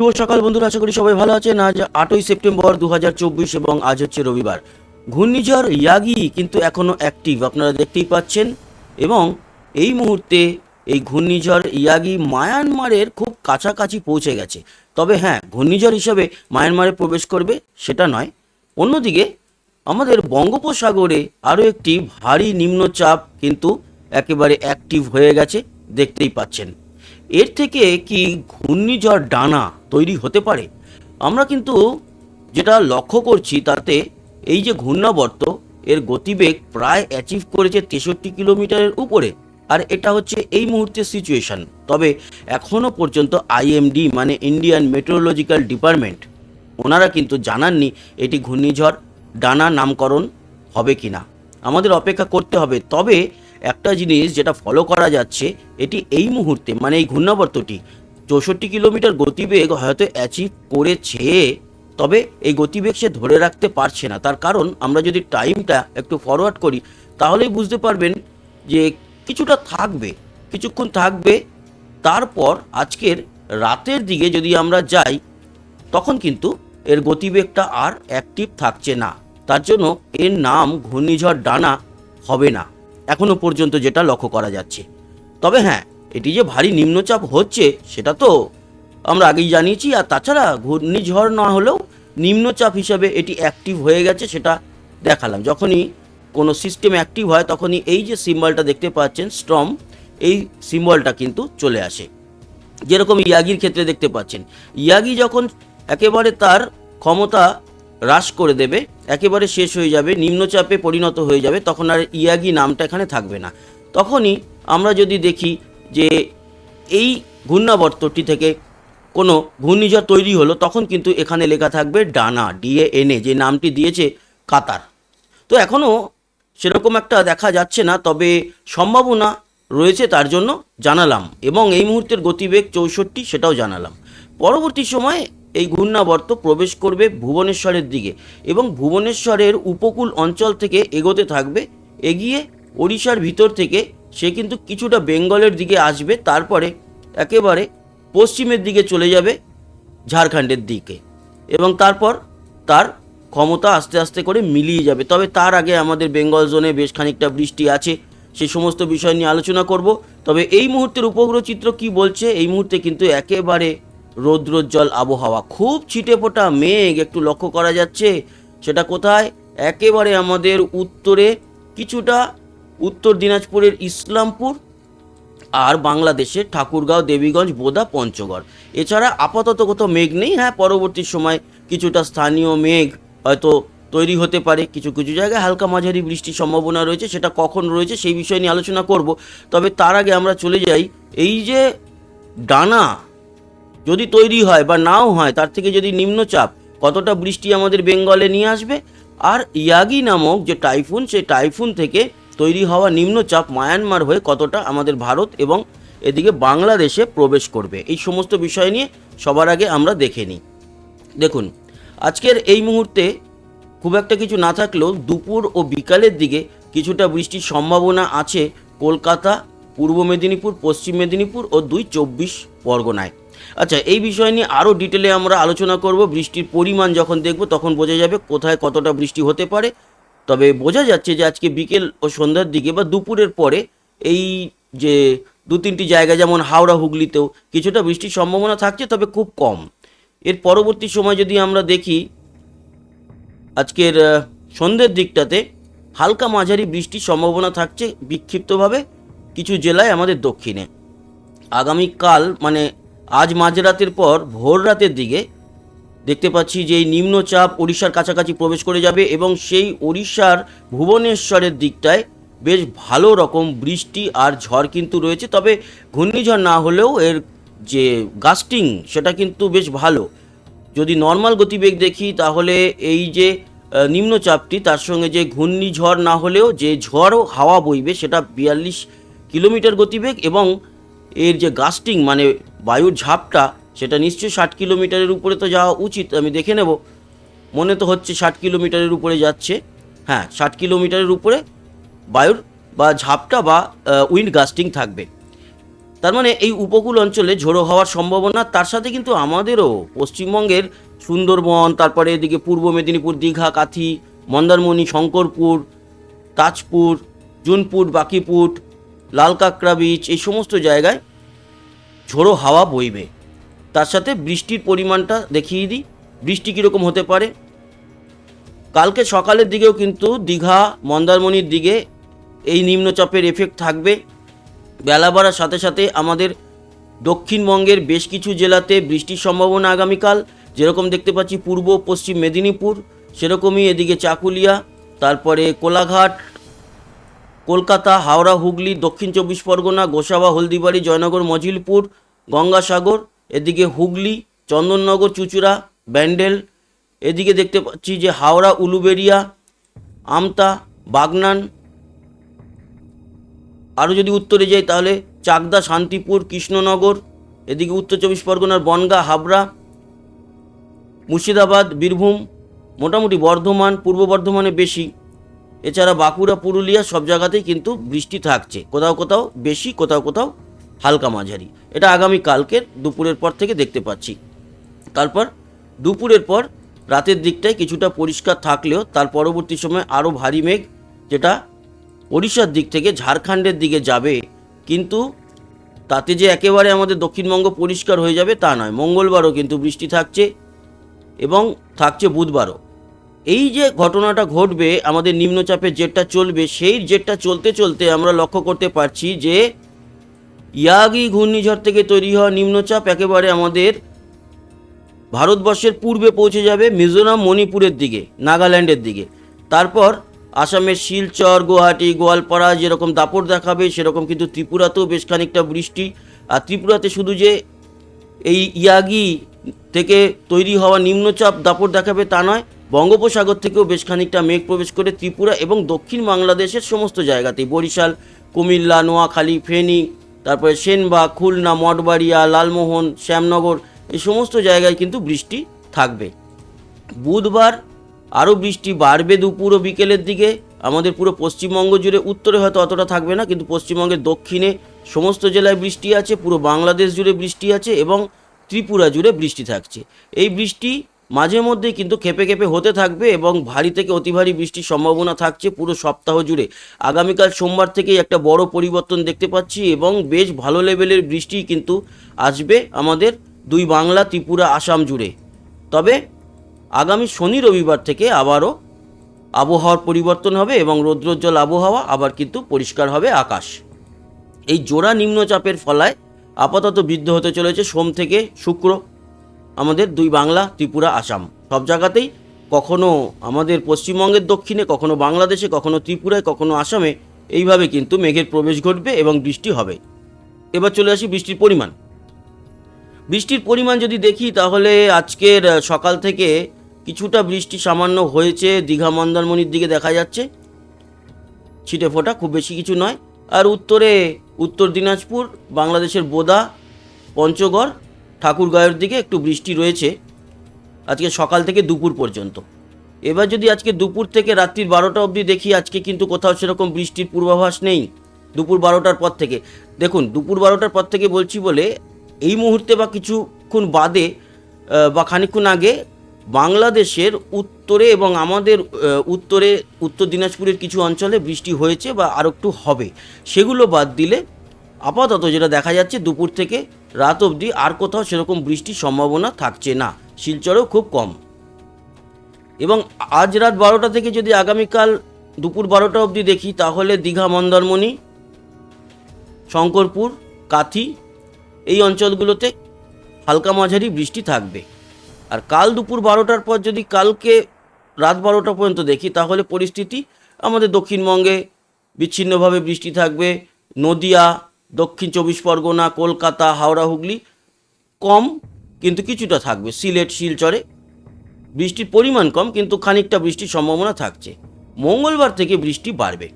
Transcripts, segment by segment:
শুভ সকাল বন্ধুরা, আশা করি সবাই ভালো আছেন। আজ আটই সেপ্টেম্বর দু হাজার চব্বিশ এবং আজ হচ্ছে রবিবার। ঘূর্ণিঝড় ইয়াগি কিন্তু এখনও অ্যাক্টিভ আপনারা দেখতেই পাচ্ছেন। এবং এই মুহূর্তে এই ঘূর্ণিঝড় ইয়াগি মায়ানমারের খুব কাছাকাছি পৌঁছে গেছে। তবে হ্যাঁ ঘূর্ণিঝড় হিসাবে মায়ানমারে প্রবেশ করবে, সেটা নয়। অন্যদিকে আমাদের বঙ্গোপসাগরে আরও একটি ভারী নিম্নচাপ কিন্তু একেবারে অ্যাক্টিভ হয়ে গেছে, দেখতেই পাচ্ছেন। এর থেকে কি ঘূর্ণিঝড় ডানা তৈরি হতে পারে? আমরা কিন্তু যেটা লক্ষ্য করছি তাতে এই যে ঘূর্ণাবর্ত, এর গতিবেগ প্রায় অ্যাচিভ করেছে তেষট্টি কিলোমিটারের উপরে। আর এটা হচ্ছে এই মুহূর্তের সিচুয়েশন তবে এখনও পর্যন্ত আইএমডি মানে ইন্ডিয়ান মেট্রোলজিক্যাল ডিপার্টমেন্ট ওনারা কিন্তু জানাননি এটি ঘূর্ণিঝড়, ডানা নামকরণ হবে কি না আমাদের অপেক্ষা করতে হবে। তবে একটা জিনিস যেটা ফলো করা যাচ্ছে, এটি এই মুহূর্তে মানে এই ঘূর্ণাবর্তটি, চৌষট্টি কিলোমিটার গতিবেগ হয়তো অ্যাচিভ করেছে, তবে এই গতিবেগ সে ধরে রাখতে পারছে না। তার কারণ আমরা যদি টাইমটা একটু ফরওয়ার্ড করি, তাহলেই বুঝতে পারবেন যে কিছুটা থাকবে, কিছুক্ষণ থাকবে, তারপর আজকের রাতের দিকে যদি আমরা যাই, তখন কিন্তু এর গতিবেগটা আর অ্যাক্টিভ থাকছে না। তার জন্য এর নাম ঘূর্ণিঝড় ডানা হবে না। এখনও পর্যন্ত যেটা লক্ষ্য করা যাচ্ছে। তবে হ্যাঁ এটি যে ভারী নিম্নচাপ হচ্ছে, সেটা তো আমরা আগেই জানিয়েছি, আর তাছাড়া ঘূর্ণিঝড় না হলেও নিম্নচাপ হিসাবে এটি অ্যাক্টিভ হয়ে গেছে সেটা দেখালাম। যখনই কোনো সিস্টেম অ্যাক্টিভ হয়, তখনই এই যে সিম্বলটা দেখতে পাচ্ছেন স্ট্রম এই সিম্বলটা কিন্তু চলে আসে। যেরকম ইয়াগির ক্ষেত্রে দেখতে পাচ্ছেন, ইয়াগি যখন একেবারে তার ক্ষমতা হ্রাস করে দেবে একেবারে শেষ হয়ে যাবে, নিম্নচাপে পরিণত হয়ে যাবে, তখন আর ইয়াগি নামটা এখানে থাকবে না। তখনই আমরা যদি দেখি যে এই ঘূর্ণাবর্তটি থেকে কোনো ঘূর্ণিঝড় তৈরি হলো, তখন কিন্তু এখানে লেখা থাকবে ডানা ডিএ এনএ যে নামটি দিয়েছে কাতার। তো এখনও সেরকম একটা দেখা যাচ্ছে না, তবে সম্ভাবনা রয়েছে তার জন্য জানালাম এবং এই মুহূর্তের গতিবেগ চৌষট্টি, সেটাও জানালাম। পরবর্তী সময়ে এই ঘূর্ণাবর্ত প্রবেশ করবে ভুবনেশ্বরের দিকে এবং ভুবনেশ্বরের উপকূল অঞ্চল থেকে এগোতে থাকবে, এগিয়ে ওড়িশার ভিতর থেকে সে কিন্তু কিছুটা বেঙ্গলের দিকে আসবে, তারপরে একেবারে পশ্চিমের দিকে চলে যাবে ঝাড়খণ্ডের দিকে এবং তারপর তার ক্ষমতা আস্তে আস্তে করে মিলিয়ে যাবে। তবে তার আগে আমাদের বেঙ্গল জোনে বেশ খানিকটা বৃষ্টি আছে সেই সমস্ত বিষয় নিয়ে আলোচনা করব। তবে এই মুহূর্তের উপগ্রহ চিত্র কি বলছে? এই মুহূর্তে কিন্তু একেবারে রৌদ্রোজ্জ্বল আবহাওয়া। খুব ছিটে ফোটা মেঘ একটু লক্ষ্য করা যাচ্ছে। সেটা কোথায়? একেবারে আমাদের উত্তরে, কিছুটা উত্তর দিনাজপুরের ইসলামপুর আর বাংলাদেশের ঠাকুরগাঁও, দেবীগঞ্জ, বোদা, পঞ্চগড়। এছাড়া আপাতত কোথাও মেঘ নেই। হ্যাঁ পরবর্তী সময় কিছুটা স্থানীয় মেঘ হয়তো তৈরি হতে পারে কিছু কিছু জায়গায়। হালকা মাঝারি বৃষ্টির সম্ভাবনা রয়েছে, সেটা কখন রয়েছে সেই বিষয় নিয়ে আলোচনা করব। তবে তার আগে আমরা চলে যাই। এই যে ডানা যদি তৈরি হয় বা নাও হয়, তার থেকে যদি নিম্নচাপ, কতটা বৃষ্টি আমাদের বেঙ্গলে নিয়ে আসবে? আর ইয়াগি নামক যে টাইফুন, সেই টাইফুন থেকে তৈরি হওয়া নিম্নচাপ মায়ানমার হয়ে কতটা আমাদের ভারত এবং এদিকে বাংলাদেশে প্রবেশ করবে? এই সমস্ত বিষয় নিয়ে সবার আগে আমরা দেখে নিই। দেখুন, আজকের এই মুহূর্তে খুব একটা কিছু না থাকলেও দুপুর ও বিকালের দিকে কিছুটা বৃষ্টির সম্ভাবনা আছে কলকাতা, পূর্ব মেদিনীপুর, পশ্চিম মেদিনীপুর ও দুই চব্বিশ পরগনায়। আচ্ছা এই বিষয় নিয়ে আরও ডিটেলে আমরা আলোচনা করব। বৃষ্টির পরিমাণ যখন দেখব, তখন বোঝা যাবে কোথায় কতটা বৃষ্টি হতে পারে। তবে বোঝা যাচ্ছে যে আজকে বিকেল ও সন্ধ্যার দিকে বা দুপুরের পরে এই যে দু তিনটি জায়গা, যেমন হাওড়া, হুগলিতেও কিছুটা বৃষ্টির সম্ভাবনা থাকছে, তবে খুব কম। এর পরবর্তী সময় যদি আমরা দেখি, আজকের সন্ধ্যের দিকটাতে হালকা মাঝারি বৃষ্টির সম্ভাবনা থাকছে বিক্ষিপ্তভাবে কিছু জেলায় আমাদের দক্ষিণে। আগামীকাল মানে আজ মাঝরাতের পর ভোর রাতের দিকে দেখতে পাচ্ছি যে এই নিম্নচাপ ওড়িশার কাছাকাছি প্রবেশ করে যাবে এবং সেই ওড়িশার ভুবনেশ্বরের দিকটায় বেশ ভালো রকম বৃষ্টি আর ঝড় কিন্তু রয়েছে। তবে ঘূর্ণিঝড় না হলেও এর যে গাস্টিং, সেটা কিন্তু বেশ ভালো। যদি নর্মাল গতিবেগ দেখি, তাহলে এই যে নিম্নচাপটি, তার সঙ্গে যে ঘূর্ণিঝড় না হলেও যে ঝড় হাওয়া বইবে, সেটা বিয়াল্লিশ কিলোমিটার গতিবেগ এবং এর যে গাস্টিং মানে বায়ুর ঝাপটা, সেটা নিশ্চয়ই ষাট কিলোমিটারের উপরে তো যাওয়া উচিত, আমি দেখে নেব। মনে তো হচ্ছে ষাট কিলোমিটারের উপরে যাচ্ছে। হ্যাঁ ষাট কিলোমিটারের উপরে বায়ুর বা ঝাপটা বা উইন্ড গাস্টিং থাকবে। তার মানে এই উপকূল অঞ্চলে ঝোড়ো হওয়ার সম্ভাবনা, তার সাথে কিন্তু আমাদেরও পশ্চিমবঙ্গের সুন্দরবন, তারপরে এদিকে পূর্ব মেদিনীপুর, দীঘা, কাথি, মন্দারমণি, শঙ্করপুর, তাজপুর, জুনপুর বাকিপুট লালকাঁকড়া বিচ এই সমস্ত জায়গায় ঝোড়ো হাওয়া বইবে। তার সাথে বৃষ্টির পরিমাণটা দেখিয়ে দিই। বৃষ্টি কীরকম হতে পারে? কালকে সকালের দিকেও কিন্তু দীঘা, মন্দারমণির দিকে এই নিম্নচাপের এফেক্ট থাকবে। বেলা বাড়ার সাথে সাথে আমাদের দক্ষিণবঙ্গের বেশ কিছু জেলাতে বৃষ্টির সম্ভাবনা আগামীকাল। যেরকম দেখতে পাচ্ছি পূর্ব, পশ্চিম মেদিনীপুর, সেরকমই এদিকে চাকুলিয়া, তারপরে কোলাঘাট কলকাতা, হাওড়া, হুগলি, দক্ষিণ চব্বিশ পরগনা, গোসাবা, হলদিবাড়ি, জয়নগর, মজিলপুর, গঙ্গাসাগর, এদিকে হুগলি, চন্দননগর, চুচুড়া, ব্যান্ডেল, এদিকে দেখতে পাচ্ছি যে হাওড়া, উলুবেড়িয়া, আমতা, বাগনান। আরও যদি উত্তরে যাই তাহলে চাকদা, শান্তিপুর, কৃষ্ণনগর, এদিকে উত্তর চব্বিশ পরগনার বনগাঁ, হাবড়া, মুর্শিদাবাদ, বীরভূম, মোটামুটি বর্ধমান, পূর্ব বর্ধমানে বেশি। এছাড়া বাঁকুড়া, পুরুলিয়া সব জায়গাতেই কিন্তু বৃষ্টি থাকছে। কোথাও কোথাও বেশি, কোথাও কোথাও হালকা মাঝারি। এটা আগামী কালকের দুপুরের পর থেকে দেখতে পাচ্ছি। তারপর দুপুরের পর রাতের দিকটায় কিছুটা পরিষ্কার থাকলেও তার পরবর্তী সময় আরও ভারী মেঘ, যেটা ওড়িশার দিক থেকে ঝাড়খণ্ডের দিকে যাবে। কিন্তু তাতে যে একেবারে আমাদের দক্ষিণবঙ্গ পরিষ্কার হয়ে যাবে তা নয়। মঙ্গলবারও কিন্তু বৃষ্টি থাকছে এবং থাকছে বুধবারও। এই যে ঘটনাটা ঘটবে, আমাদের নিম্নচাপের জেটটা চলবে, সেই জেটটা চলতে চলতে আমরা লক্ষ্য করতে পারছি যে ইয়াগি ঘূর্ণিঝড় থেকে তৈরি হওয়া নিম্নচাপ একেবারে আমাদের ভারতবর্ষের পূর্বে পৌঁছে যাবে মিজোরাম, মণিপুরের দিকে, নাগাল্যান্ডের দিকে। তারপর আসামের শিলচর, গুয়াহাটি, গোয়ালপাড়া যেরকম দাপট দেখাবে, সেরকম কিন্তু ত্রিপুরাতেও বেশ খানিকটা বৃষ্টি। আর ত্রিপুরাতে শুধু যে এই ইয়াগি থেকে তৈরি হওয়া নিম্নচাপ দাপট দেখাবে তা নয় বঙ্গোপসাগর থেকেও বেশ খানিকটা মেঘ প্রবেশ করে ত্রিপুরা এবং দক্ষিণ বাংলাদেশের সমস্ত জায়গাতেই। বরিশাল, কুমিল্লা, নোয়াখালী, ফেনী, তারপরে সেনবাগ খুলনা, মঠবাড়িয়া, লালমোহন, শ্যামনগর, এই সমস্ত জায়গায় কিন্তু বৃষ্টি থাকবে। বুধবার আরও বৃষ্টি বাড়বে দুপুর ও বিকেলের দিকে। আমাদের পুরো পশ্চিমবঙ্গ জুড়ে উত্তরে হয়তো অতটা থাকবে না, কিন্তু পশ্চিমবঙ্গের দক্ষিণে সমস্ত জেলায় বৃষ্টি আছে, পুরো বাংলাদেশ জুড়ে বৃষ্টি আছে এবং ত্রিপুরা জুড়ে বৃষ্টি থাকছে। এই বৃষ্টি মাঝে মধ্যেই কিন্তু খেপে খেপে হতে থাকবে এবং ভারী থেকে অতি ভারী বৃষ্টির সম্ভাবনা থাকছে পুরো সপ্তাহ জুড়ে। আগামীকাল সোমবার থেকেই একটা বড় পরিবর্তন দেখতে পাচ্ছি এবং বেশ ভালো লেভেলের বৃষ্টি কিন্তু আসবে আমাদের দুই বাংলা, ত্রিপুরা, আসাম জুড়ে। তবে আগামী শনি, রবিবার থেকে আবারও আবহাওয়ার পরিবর্তন হবে এবং রৌদ্রোজ্জ্বল আবহাওয়া আবার কিন্তু পরিষ্কার হবে আকাশ। এই জোড়া নিম্নচাপের ফলায় আপাতত বৃদ্ধ হতে চলেছে সোম থেকে শুক্র। আমাদের দুই বাংলা, ত্রিপুরা, আসাম। সব জায়গাতেই কখনো আমাদের পশ্চিমবঙ্গের দক্ষিণে, কখনো বাংলাদেশে, কখনো ত্রিপুরায়, কখনো আসামে এইভাবে কিন্তু মেঘের প্রবেশ ঘটবে এবং বৃষ্টি হবে। এবার চলে আসি বৃষ্টির পরিমাণ। বৃষ্টির পরিমাণ যদি দেখি তাহলে আজকের সকাল থেকে কিছুটা বৃষ্টি সামান্য হয়েছে, দীঘা মন্দারমণির দিকে দেখা যাচ্ছে। ছিটে ফোটা, খুব বেশি কিছু নয়। আর উত্তরে, উত্তর দিনাজপুর, বাংলাদেশের বোদা, পঞ্চগড় ঠাকুরগাঁয়ের দিকে একটু বৃষ্টি রয়েছে, আজকে সকাল থেকে দুপুর পর্যন্ত। এবার যদি আজকে দুপুর থেকে রাত্রির বারোটা অবধি দেখি, আজকে কিন্তু কোথাও সেরকম বৃষ্টির পূর্বাভাস নেই, দুপুর বারোটার পর থেকে। দেখুন, দুপুর বারোটার পর থেকে বলছি বলে এই মুহূর্তে বা কিছুক্ষণ বাদে বা খানিকক্ষণ আগে বাংলাদেশের উত্তরে এবং আমাদের উত্তরে, উত্তর দিনাজপুরের কিছু অঞ্চলে বৃষ্টি হয়েছে বা আরও একটু হবে। সেগুলো বাদ দিলে আপাতত যেটা দেখা যাচ্ছে, দুপুর থেকে রাত অবধি আর কোথাও সেরকম বৃষ্টির সম্ভাবনা থাকছে না। শিলচরেও খুব কম। এবং আজ রাত বারোটা থেকে যদি আগামীকাল দুপুর বারোটা অবধি দেখি, তাহলে দীঘা, মন্দারমণি, শঙ্করপুর, কাথি, এই অঞ্চলগুলোতে হালকা মাঝারি বৃষ্টি থাকবে। আর কাল দুপুর বারোটার পর যদি কালকে রাত বারোটা পর্যন্ত দেখি, তাহলে পরিস্থিতি আমাদের দক্ষিণবঙ্গে বিচ্ছিন্নভাবে বৃষ্টি থাকবে। নদিয়া দক্ষিণ চব্বিশ পরগনা, কলকাতা, হাওড়া, হুগলি, কম কিন্তু কিছুটা থাকবে। সিলেট, শিলচরে বৃষ্টির পরিমাণ কম কিন্তু খানিকটা বৃষ্টির সম্ভাবনা থাকছে। মঙ্গলবার থেকে বৃষ্টি বাড়বে।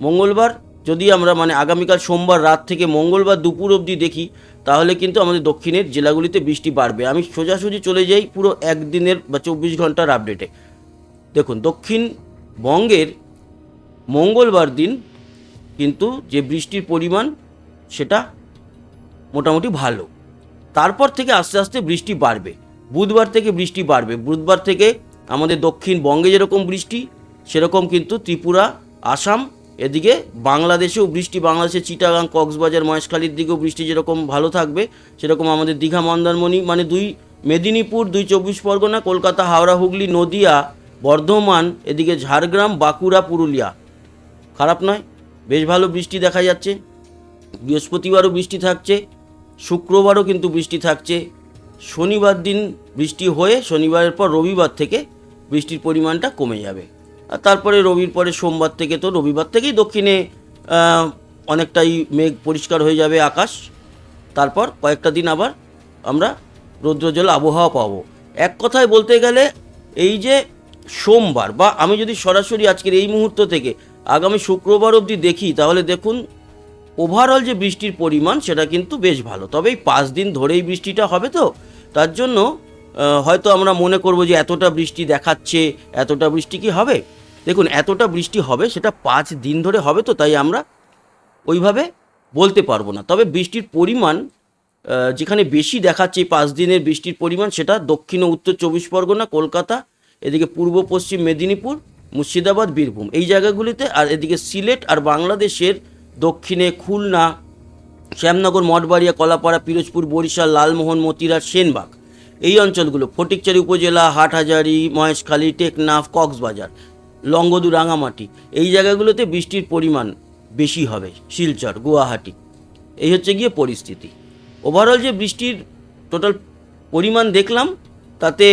মঙ্গলবার যদি আমরা মানে আগামীকাল সোমবার রাত থেকে মঙ্গলবার দুপুর অবধি দেখি, তাহলে কিন্তু আমাদের দক্ষিণের জেলাগুলিতে বৃষ্টি বাড়বে। আমি সোজাসুজি চলে যাই পুরো একদিনের বা চব্বিশ ঘণ্টার আপডেটে দেখুন দক্ষিণবঙ্গের মঙ্গলবার দিন কিন্তু যে বৃষ্টির পরিমাণ সেটা মোটামুটি ভালো। তারপর থেকে আস্তে আস্তে বৃষ্টি বাড়বে। বুধবার থেকে বৃষ্টি বাড়বে। বুধবার থেকে আমাদের দক্ষিণবঙ্গে যেরকম বৃষ্টি, সেরকম কিন্তু ত্রিপুরা, আসাম, এদিকে বাংলাদেশেও বৃষ্টি বাংলাদেশের চিটাগাং, কক্সবাজার, মহেশখালীর দিকেও বৃষ্টি যেরকম ভালো থাকবে, সেরকম আমাদের দীঘা, মন্দারমণি মানে দুই মেদিনীপুর, দুই চব্বিশ পরগনা, কলকাতা, হাওড়া, হুগলি, নদিয়া, বর্ধমান, এদিকে ঝাড়গ্রাম, বাঁকুড়া, পুরুলিয়া। খারাপ নয়, বেশ ভালো বৃষ্টি দেখা যাচ্ছে। বৃহস্পতিবারও বৃষ্টি থাকছে, শুক্রবারও কিন্তু বৃষ্টি থাকছে। শনিবার দিন বৃষ্টি হয়ে শনিবারের পর রবিবার থেকে বৃষ্টির পরিমাণটা কমে যাবে। আর তারপরে রবির পরে সোমবার থেকে তো রবিবার থেকেই দক্ষিণে অনেকটাই মেঘ পরিষ্কার হয়ে যাবে আকাশ। তারপর কয়েকটা দিন আবার আমরা রৌদ্রজল আবহাওয়া পাবো। এক কথায় বলতে গেলে এই যে সোমবার বা আমি যদি সরাসরি আজকের এই মুহূর্ত থেকে আগামী শুক্রবার অবধি দেখি, তাহলে দেখুন ওভারঅল যে বৃষ্টির পরিমাণ, সেটা কিন্তু বেশ ভালো। তবে এই পাঁচ দিন ধরেই বৃষ্টিটা হবে তো, তার জন্য হয়তো আমরা মনে করব যে এতটা বৃষ্টি দেখাচ্ছে, এতটা বৃষ্টি কি হবে? দেখুন, এতটা বৃষ্টি হবে, সেটা পাঁচ দিন ধরে হবে তো, তাই আমরা ওইভাবে বলতে পারব না। তবে বৃষ্টির পরিমাণ যেখানে বেশি দেখাচ্ছে পাঁচ দিনের বৃষ্টির পরিমাণ, সেটা দক্ষিণ ও উত্তর চব্বিশ পরগনা, কলকাতা, এদিকে পূর্ব, পশ্চিম মেদিনীপুর, মুর্শিদাবাদ, বীরভূম। এই জায়গাগুলিতে আর এদিকে সিলেট আর বাংলাদেশের দক্ষিণে খুলনা, শ্যামনগর, মঠবাড়িয়া, কলাপাড়া, পিরোজপুর, বরিশাল, লালমোহন মতিরা সেনবাগ। এই অঞ্চলগুলো, ফটিকচারি উপজেলা, হাটহাজারি, মহেশখালী, টেকনাফ, কক্সবাজার লঙ্গদু রাঙামাটি, এই জায়গাগুলোতে বৃষ্টির পরিমাণ বেশি হবে, শিলচর, গুয়াহাটি। এই হচ্ছে গিয়ে পরিস্থিতি। ওভারঅল যে বৃষ্টির টোটাল পরিমাণ দেখলাম, তাতে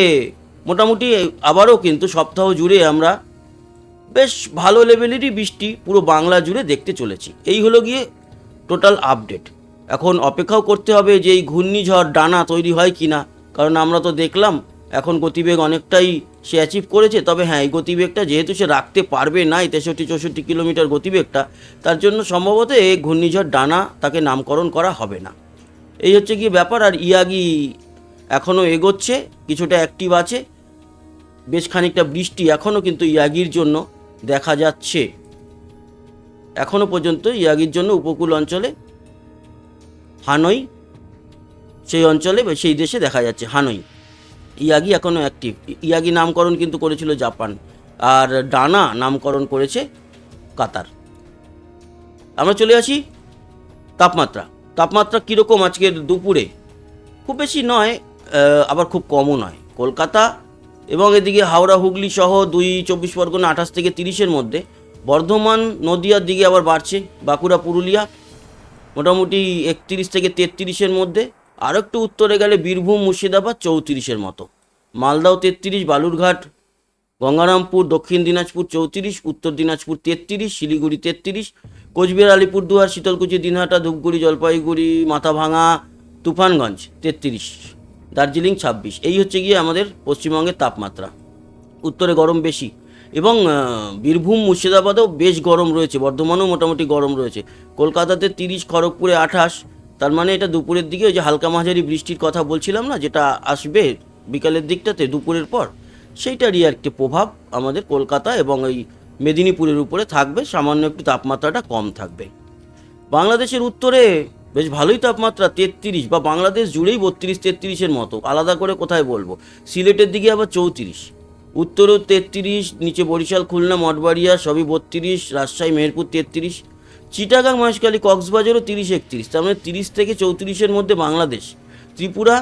মোটামুটি আবারও কিন্তু সপ্তাহ জুড়ে আমরা বেশ ভালো লেভেলেরই বৃষ্টি পুরো বাংলা জুড়ে দেখতে চলেছি। এই হলো গিয়ে টোটাল আপডেট এখন অপেক্ষাও করতে হবে যে এই ঘূর্ণিঝড় ডানা তৈরি হয় কি না কারণ আমরা তো দেখলাম, এখন গতিবেগ অনেকটাই সে অ্যাচিভ করেছে। তবে হ্যাঁ এই গতিবেগটা যেহেতু সে রাখতে পারবে না তেষট্টি, চৌষট্টি কিলোমিটার গতিবেগটা, তার জন্য সম্ভবত এই ঘূর্ণিঝড় ডানা তাকে নামকরণ করা হবে না। এই হচ্ছে গিয়ে ব্যাপার, আর ইয়াগি এখনও এগোচ্ছে, কিছুটা অ্যাক্টিভ আছে। বেশ খানিকটা বৃষ্টি এখনও কিন্তু ইয়াগির জন্য। দেখা যাচ্ছে। এখনও পর্যন্ত ইয়াগির জন্য উপকূল অঞ্চলে হানই, সেই অঞ্চলে সেই দেশে দেখা যাচ্ছে হানই। ইয়াগি এখনও অ্যাক্টিভ ইয়াগি নামকরণ কিন্তু করেছিল জাপান আর ডানা নামকরণ করেছে কাতার। আমরা চলে আসি তাপমাত্রা। তাপমাত্রা কীরকম আজকের দুপুরে? খুব বেশি নয় আবার খুব কমও নয়। কলকাতা এবং এদিকে হাওড়া হুগলি সহ দুই চব্বিশ পরগনা আঠাশ থেকে তিরিশের মধ্যে। বর্ধমান, নদিয়ার দিকে আবার বাড়ছে, বাঁকুড়া, পুরুলিয়া মোটামুটি একত্রিশ থেকে তেত্রিশের মধ্যে। আর একটু উত্তরে গেলে বীরভূম, মুর্শিদাবাদ চৌত্রিশের মতো। মালদাও তেত্রিশ, বালুরঘাট, গঙ্গারামপুর, দক্ষিণ দিনাজপুর চৌত্রিশ, উত্তর দিনাজপুর তেত্রিশ, শিলিগুড়ি তেত্রিশ, কোচবিহার, আলিপুরদুয়ার, শীতলকুচি, দিনহাটা, ধূপগুড়ি, জলপাইগুড়ি, মাথাভাঙা, তুফানগঞ্জ তেত্রিশ। দার্জিলিং ছাব্বিশ। এই হচ্ছে গিয়ে আমাদের পশ্চিমবঙ্গের তাপমাত্রা। উত্তরে গরম বেশি এবং বীরভূম, মুর্শিদাবাদেও বেশ গরম রয়েছে, বর্ধমানেও মোটামুটি গরম রয়েছে। কলকাতাতে তিরিশ, খড়গপুরে আঠাশ, তার মানে এটা দুপুরের দিকে ওই যে হালকা মাঝারি বৃষ্টির কথা বলছিলাম না, যেটা আসবে বিকালের দিকটাতে দুপুরের পর, সেইটারই একটি প্রভাব আমাদের কলকাতা এবং এই মেদিনীপুরের উপরে থাকবে, সামান্য একটু তাপমাত্রাটা কম থাকবে। বাংলাদেশের উত্তরে বেশ ভালোই তাপমাত্রা, তেত্রিশ বা বাংলাদেশ জুড়েই বত্রিশ, তেত্রিশের মতো। আলাদা করে কোথায় বলব? সিলেটের দিকে আবার চৌত্রিশ, উত্তরও তেত্রিশ, নিচে বরিশাল, খুলনা, মঠবাড়িয়া সবই বত্রিশ, রাজশাহী, মেহেরপুর তেত্রিশ, চিটাগাং, মহেশখালী, কক্সবাজারও তিরিশ, একত্রিশ, তার মানে তিরিশ থেকে চৌত্রিশের মধ্যে বাংলাদেশ, ত্রিপুরা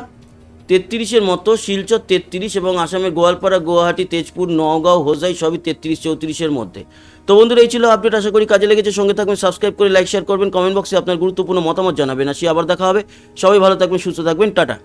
তেত্রিশের মতো শিলচর তেত্রিশ এবং আসামে গোয়ালপাড়া, গুয়াহাটি, তেজপুর নগাঁও হোজাই সবই তেত্রিশ চৌত্রিশের মধ্যে। তো বন্ধুরা, এই ছিল আপডেট আশা করি কাজে লেগেছে। সঙ্গে থাকবেন সাবস্ক্রাইব করে লাইক শেয়ার করবেন কমেন্ট বক্সে আপনার গুরুত্বপূর্ণ মতামত জানাবেন। আসি আবার দেখা হবে। সবাই ভালো থাকবেন, সুস্থ থাকবেন, টাটা।